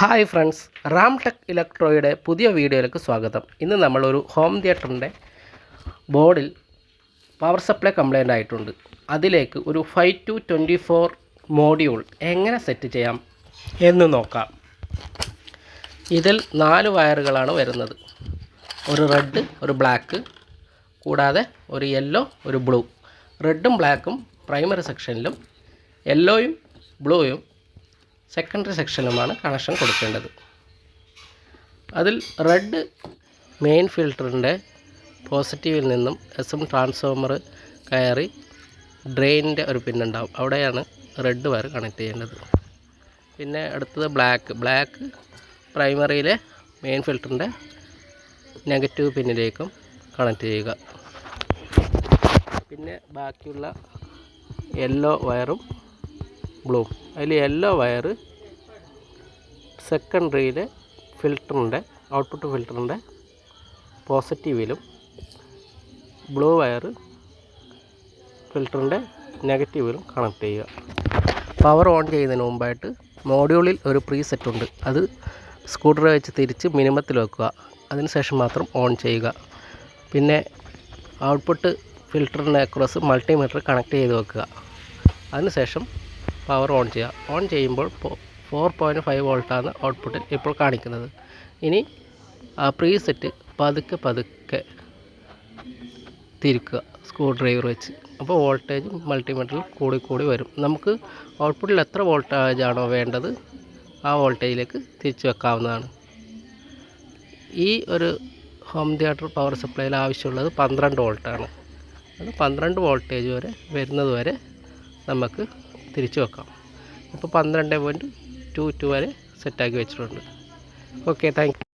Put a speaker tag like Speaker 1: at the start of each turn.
Speaker 1: Hi friends Ram tech ഇലക്ട്രോയുടെ പുതിയ വീഡിയോയിലേക്ക് സ്വാഗതം. ഇന്ന് നമ്മളൊരു ഹോം തിയേറ്ററിന്റെ ബോർഡിൽ പവർ സപ്ലൈ കംപ്ലൈന്റ് ആയിട്ടുണ്ട്. അതിലേക്ക് ഒരു five two twenty four module എങ്ങനെ സെറ്റ് ചെയ്യാം എന്ന് നോക്കാം. ഇതിൽ നാല് വയറുകളാണ് വരുന്നത്. ഒരു റെഡ് ഒരു ബ്ലാക്ക് കൂടാതെ ഒരു യെല്ലോ ഒരു ബ്ലൂ. റെഡും ബ്ലാക്കും പ്രൈമറി സെക്ഷനിലും യെല്ലോയും ബ്ലൂയും സെക്കൻഡറി സെക്ഷനുമാണ് കണക്ഷൻ കൊടുക്കേണ്ടത്. അതിൽ റെഡ് മെയിൻ ഫിൽറ്ററിന്റെ പോസിറ്റീവിൽ നിന്നും എസ് എം ട്രാൻസ്ഫോമർ കയറി ഡ്രെയിനിന്റെ ഒരു പിന്നുണ്ടാവും അവിടെയാണ് റെഡ് വയർ കണക്ട് ചെയ്യേണ്ടത്. പിന്നെ അടുത്തത് ബ്ലാക്ക് ബ്ലാക്ക് പ്രൈമറിയിലെ മെയിൻ ഫിൽറ്ററിന്റെ നെഗറ്റീവ് പിന്നിലേക്കും കണക്ട് ചെയ്യുക. പിന്നെ ബാക്കിയുള്ള യെല്ലോ വയറും ബ്ലൂ. അതിൽ യെല്ലോ വയർ സെക്കൻഡറിയിലെ ഫിൽറ്ററിന്റെ ഔട്ട്പുട്ട് ഫിൽറ്ററിന്റെ പോസിറ്റീവിലും ബ്ലൂ വയർ ഫിൽറ്ററിന്റെ നെഗറ്റീവിലും കണക്ട് ചെയ്യുക. പവർ ഓൺ ചെയ്യുന്നതിന് മുമ്പായിട്ട് മോഡ്യൂളിൽ ഒരു പ്രീ സെറ്റ് ഉണ്ട്. അത് സ്കൂട്ടർ വെച്ച് തിരിച്ച് മിനിമത്തിൽ വെക്കുക. അതിനുശേഷം മാത്രം ഓൺ ചെയ്യുക. പിന്നെ ഔട്ട്പുട്ട് ഫിൽറ്ററിന്റെ അക്രോസ് മൾട്ടിമീറ്റർ കണക്ട് ചെയ്ത് വെക്കുക. അതിനുശേഷം പവർ ഓൺ ചെയ്യുക. ഓൺ ചെയ്യുമ്പോൾ ഫോർ പോയിന്റ് ഫൈവ് വോൾട്ടാണ് ഔട്ട്പുട്ടിൽ ഇപ്പോൾ കാണിക്കുന്നത്. ഇനി ആ പ്രീസെറ്റ് പതുക്കെ പതുക്കെ തിരിക്കുക. സ്ക്രൂ ഡ്രൈവർ വെച്ച്. അപ്പോൾ വോൾട്ടേജ് മൾട്ടിമീറ്ററിൽ കൂടി കൂടി വരും. നമുക്ക് ഔട്ട്പുട്ടിൽ എത്ര വോൾട്ടേജ് ആണോ വേണ്ടത് ആ വോൾട്ടേജിലേക്ക് തിരിച്ചു വെക്കാവുന്നതാണ്. ഈ ഒരു ഹോം തിയേറ്റർ പവർ സപ്ലൈയിൽ ആവശ്യമുള്ളത് പന്ത്രണ്ട് വോൾട്ടാണ് അത് പന്ത്രണ്ട് വോൾട്ടേജ് വരെ വരുന്നത് വരെ നമുക്ക് തിരിച്ചു വെക്കാം. ഇപ്പോൾ പന്ത്രണ്ട് പോയിന്റ് ടു ടു വരെ സെറ്റാക്കി വെച്ചിട്ടുണ്ട്. Okay thank